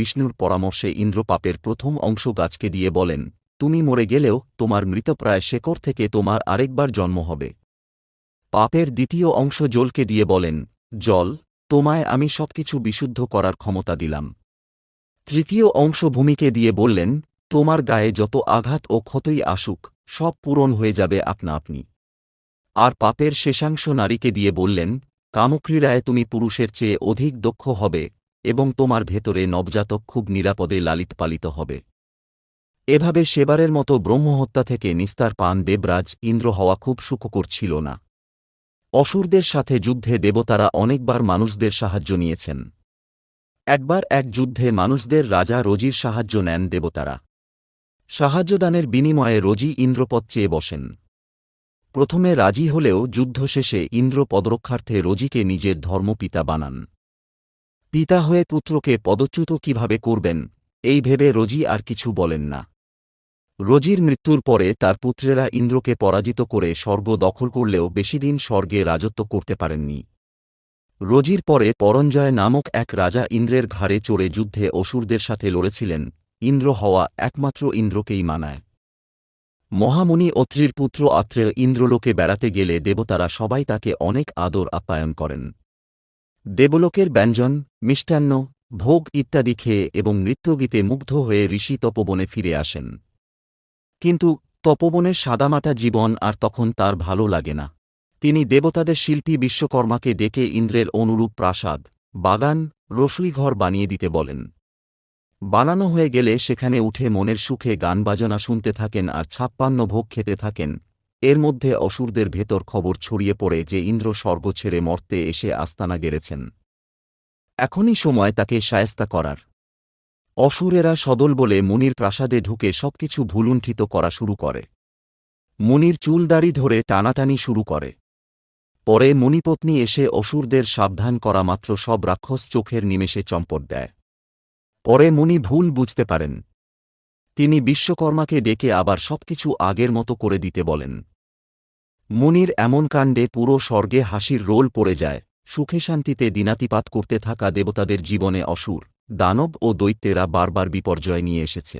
বিষ্ণুর পরামর্শে ইন্দ্র পাপের প্রথম অংশ গাছকে দিয়ে বলেন, তুমি মরে গেলেও তোমার মৃতপ্রায় শেকড় থেকে তোমার আরেকবার জন্ম হবে। পাপের দ্বিতীয় অংশ জলকে দিয়ে বলেন, জল, তোমায় আমি সবকিছু বিশুদ্ধ করার ক্ষমতা দিলাম। তৃতীয় অংশ ভূমিকে দিয়ে বললেন, তোমার গায়ে যত আঘাত ও ক্ষতই আসুক, সব পূরণ হয়ে যাবে আপনা আপনি। আর পাপের শেষাংশ নারীকে দিয়ে বললেন, কামক্রীড়ায় তুমি পুরুষের চেয়ে অধিক দক্ষ হবে এবং তোমার ভেতরে নবজাতক খুব নিরাপদে লালিত পালিত হবে। এভাবে সেবারের মতো ব্রহ্মহত্যা থেকে নিস্তার পান দেবরাজ, ইন্দ্র হওয়া খুব সুখকর ছিল না। অসুরদের সাথে যুদ্ধে দেবতারা অনেকবার মানুষদের সাহায্য নিয়েছেন। একবার এক যুদ্ধে মানুষদের রাজা রজির সাহায্য নেন দেবতারা। সাহায্যদানের বিনিময়ে রজি ইন্দ্রপদ চেয়ে বসেন। প্রথমে রাজি হলেও যুদ্ধ শেষে ইন্দ্র পদরক্ষার্থে রজিকে নিজের ধর্মপিতা বানান। পিতা হয়ে পুত্রকে পদচ্যুত কীভাবে করবেন, এই ভেবে রজি আর কিছু বলেন না। রজির মৃত্যুর পরে তার পুত্রেরা ইন্দ্রকে পরাজিত করে স্বর্গ দখল করলেও বেশিদিন স্বর্গে রাজত্ব করতে পারেননি। রোজির পরে পরঞ্জয় নামক এক রাজা ইন্দ্রের ঘাড়ে চড়ে যুদ্ধে অসুরদের সাথে লড়েছিলেন, ইন্দ্র হওয়া একমাত্র ইন্দ্রকেই মানায়। মহামুনি অত্রির পুত্র আত্রের ইন্দ্রলোকে বেড়াতে গেলে দেবতারা সবাই তাকে অনেক আদর আপ্যায়ন করেন। দেবলোকের ব্যঞ্জন, মিষ্টান্ন, ভোগ ইত্যাদি খেয়ে এবং নৃত্যগীতে মুগ্ধ হয়ে ঋষি তপবনে ফিরে আসেন। কিন্তু তপবনের সাদামাটা জীবন আর তখন তার ভালো লাগে না। তিনি দেবতাদের শিল্পী বিশ্বকর্মাকে ডেকে ইন্দ্রের অনুরূপ প্রাসাদ, বাগান, রসুইঘর বানিয়ে দিতে বলেন। বানানো হয়ে গেলে সেখানে উঠে মনের সুখে গান বাজনা শুনতে থাকেন আর ছাপ্পান্ন ভোগ খেতে থাকেন। এর মধ্যে অসুরদের ভেতর খবর ছড়িয়ে পড়ে যে ইন্দ্র স্বর্গ ছেড়ে মর্তে এসে আস্তানা গেড়েছেন। এখনই সময় তাকে সায়স্তা করার। অসুরেরা সদল বলে মুনির প্রাসাদে ঢুকে সবকিছু ভুলুণ্ঠিত করা শুরু করে। মুনির চুলদাড়ি ধরে টানাটানি শুরু করে। পরে মুনিপত্নী এসে অসুরদের সাবধান করা মাত্র সব রাক্ষস চোখের নিমেষে চম্পট দেয়। পরে মুনি ভুল বুঝতে পারেন। তিনি বিশ্বকর্মাকে ডেকে আবার সবকিছু আগের মতো করে দিতে বলেন। মুনির এমন কাণ্ডে পুরো স্বর্গে হাসির রোল পড়ে যায়। সুখে শান্তিতে দিনাতিপাত করতে থাকা দেবতাদের জীবনে অসুর, দানব ও দৈত্যেরা বারবার বিপর্যয় নিয়ে এসেছে।